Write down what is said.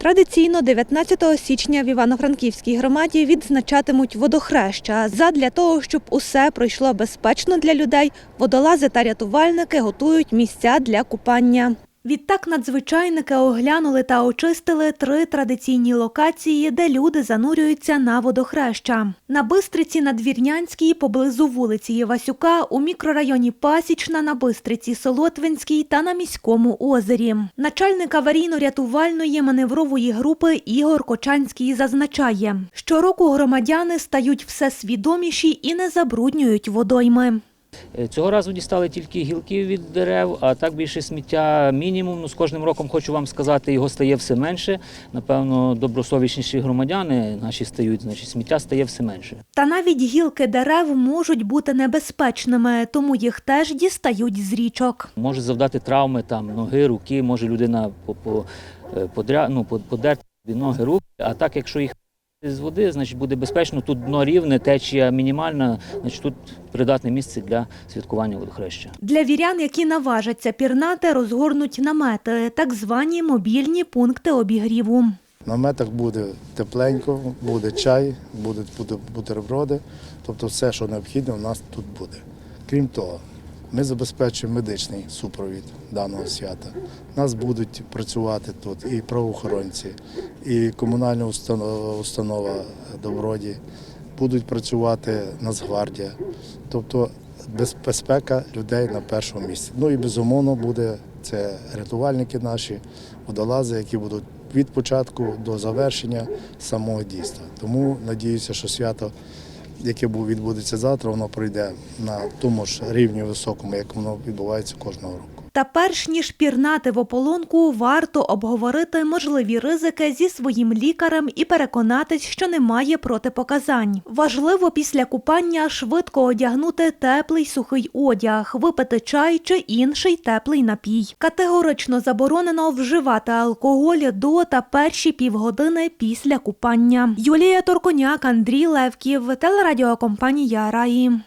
Традиційно 19 січня в Івано-Франківській громаді відзначатимуть водохреща. Задля того, щоб усе пройшло безпечно для людей, водолази та рятувальники готують місця для купання. Відтак надзвичайники оглянули та очистили три традиційні локації, де люди занурюються на водохреща. На Бистриці Надвірнянській, поблизу вулиці Євасюка, у мікрорайоні Пасічна, на Бистриці Солотвинській та на міському озері. Начальник аварійно-рятувальної маневрової групи Ігор Кочанський зазначає, щороку громадяни стають все свідоміші і не забруднюють водойми. Е, Цього разу дістали тільки гілки від дерев, а так більше сміття мінімум. Ну, з кожним роком хочу вам сказати, його стає все менше. Напевно, добросовічніші громадяни наші стають, значить сміття стає все менше. Та навіть гілки дерев можуть бути небезпечними, тому їх теж дістають з річок. Може завдати травми там ноги, руки, може людина по, по, е, подря, ну, по- подерти ноги, руки. А так, якщо їх з води, значить буде безпечно. Тут дно рівне, течія мінімальна, значить тут придатне місце для святкування водохреща. Для вірян, які наважаться пірнати, розгорнуть намети, так звані мобільні пункти обігріву. Наметах буде тепленько, буде чай, будуть бутерброди, тобто все, що необхідне, у нас тут буде. Крім того, ми забезпечуємо медичний супровід даного свята. Нас будуть працювати тут і правоохоронці, і комунальна установа, Доброді, будуть працювати Нацгвардія. Тобто безпека людей на першому місці. Ну і безумовно буде це рятувальники наші, водолази, які будуть від початку до завершення самого дійства. Тому надіюся, що свято, яке бу- відбудеться завтра, воно пройде на тому ж рівні високому, як воно відбувається кожного року. Та перш ніж пірнати в ополонку, варто обговорити можливі ризики зі своїм лікарем і переконатись, що немає протипоказань. Важливо після купання швидко одягнути теплий сухий одяг, випити чай чи інший теплий напій. Категорично заборонено вживати алкоголь до та перші півгодини після купання. Юлія Торконяк, Андрій Левків, телерадіокомпанія Раї.